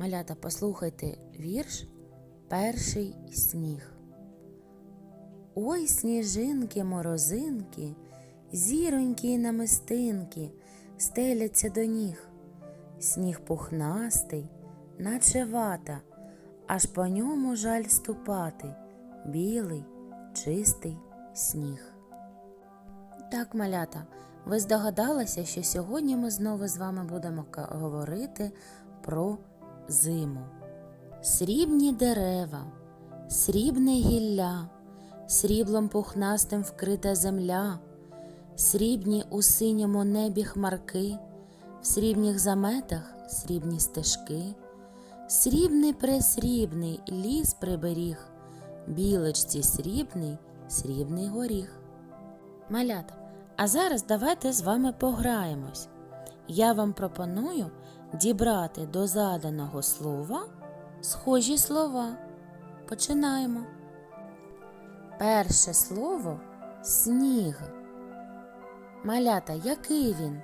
Малята, послухайте вірш Перший сніг. Ой, сніжинки, морозинки, зіронькі й намистинки стеляться до ніг. Сніг пухнастий, наче вата, аж по ньому жаль ступати. Білий, чистий сніг. Так, малята, ви здогадалися, що сьогодні ми знову з вами будемо говорити про зиму. Срібні дерева, срібне гілля, сріблом пухнастим вкрита земля, срібні у синьому небі хмарки, в срібних заметах срібні стежки, срібний пресрібний ліс приберіг, білочці срібний, срібний горіх. Малята, а зараз давайте з вами пограємось. Я вам пропоную дібрати до заданого слова схожі слова. Починаємо. Перше слово сніг. Малята, який він?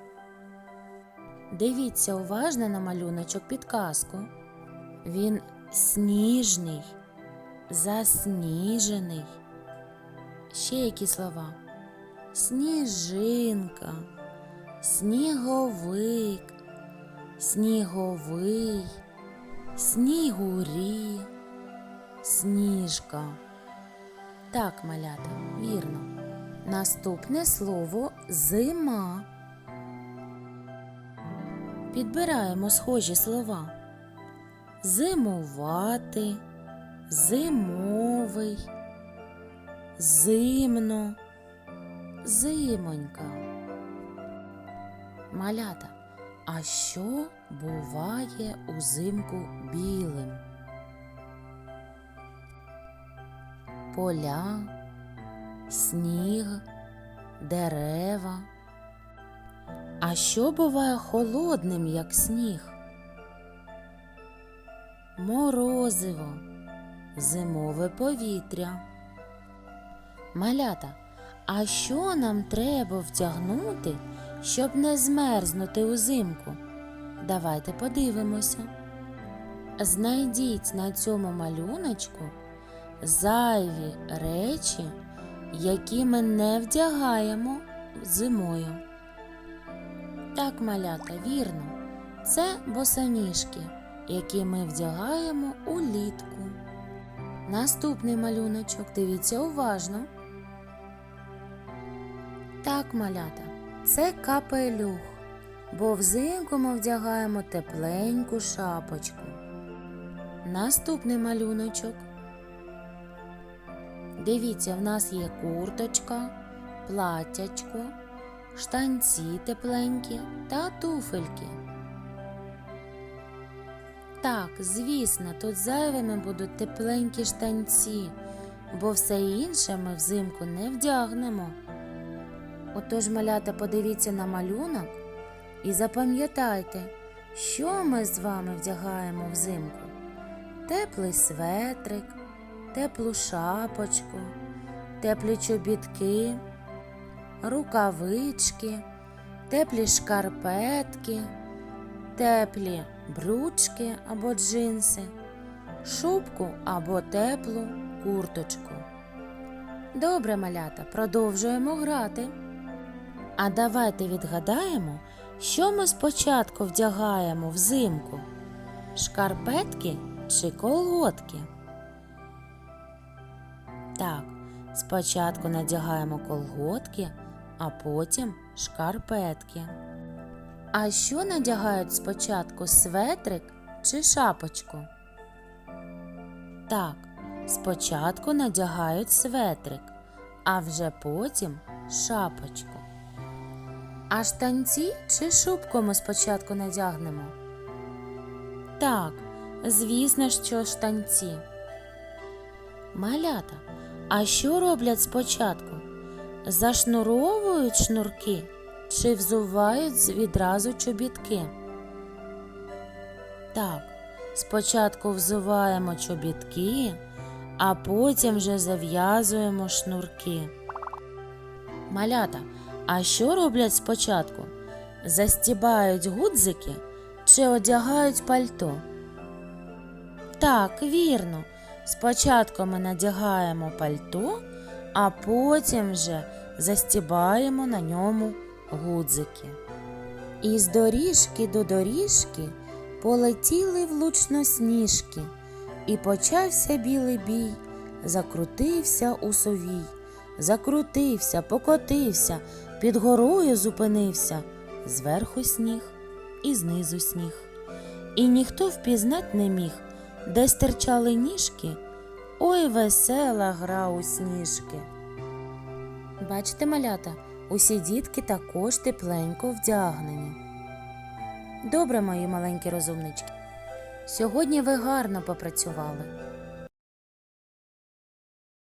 Дивіться уважно на малюночок підказку. Він сніжний, засніжений. Ще які слова? Сніжинка, сніговик, сніговий, снігурі, сніжка. Так, малята, вірно. Наступне слово зима. Підбираємо схожі слова. Зимувати, зимовий, зимно, зимонька. Малята, а що буває узимку білим? Поля, сніг, дерева. А що буває холодним, як сніг? Морозиво, зимове повітря. Малята, а що нам треба втягнути, щоб не змерзнути узимку? Давайте подивимося. Знайдіть на цьому малюночку зайві речі, які ми не вдягаємо зимою. Так, малята, вірно, це босоніжки, які ми вдягаємо улітку. Наступний малюночок, дивіться уважно. Так, малята, це капелюх, бо взимку ми вдягаємо тепленьку шапочку. Наступний малюночок. Дивіться, в нас є курточка, платтячко, штанці тепленькі та туфельки. Так, звісно, тут зайвими будуть тепленькі штанці, бо все інше ми взимку не вдягнемо. Отож, малята, подивіться на малюнок і запам'ятайте, що ми з вами вдягаємо взимку. Теплий светрик, теплу шапочку, теплі чобітки, рукавички, теплі шкарпетки, теплі брючки або джинси, шубку або теплу курточку. Добре, малята, продовжуємо грати. А давайте відгадаємо, що ми спочатку вдягаємо взимку: шкарпетки чи колготки? Так, спочатку надягаємо колготки, а потім шкарпетки. А що надягають спочатку светрик чи шапочку? Так, спочатку надягають светрик, а вже потім шапочку. А штанці чи шубку ми спочатку надягнемо? Так, звісно, що штанці. Малята, а що роблять спочатку? Зашнуровують шнурки чи взувають відразу чобітки? Так, спочатку взуваємо чобітки, а потім вже зав'язуємо шнурки. Малята, а що роблять спочатку? Застібають гудзики чи одягають пальто? Так, вірно. Спочатку ми надягаємо пальто, а потім вже застібаємо на ньому гудзики. Із доріжки до доріжки полетіли влучно сніжки, і почався білий бій, закрутився у совій, закрутився, покотився, під горою зупинився, зверху сніг і знизу сніг. І ніхто впізнать не міг, де стирчали ніжки, ой весела гра у сніжки. Бачите, малята, усі дітки також тепленько вдягнені. Добре, мої маленькі розумнички. Сьогодні ви гарно попрацювали.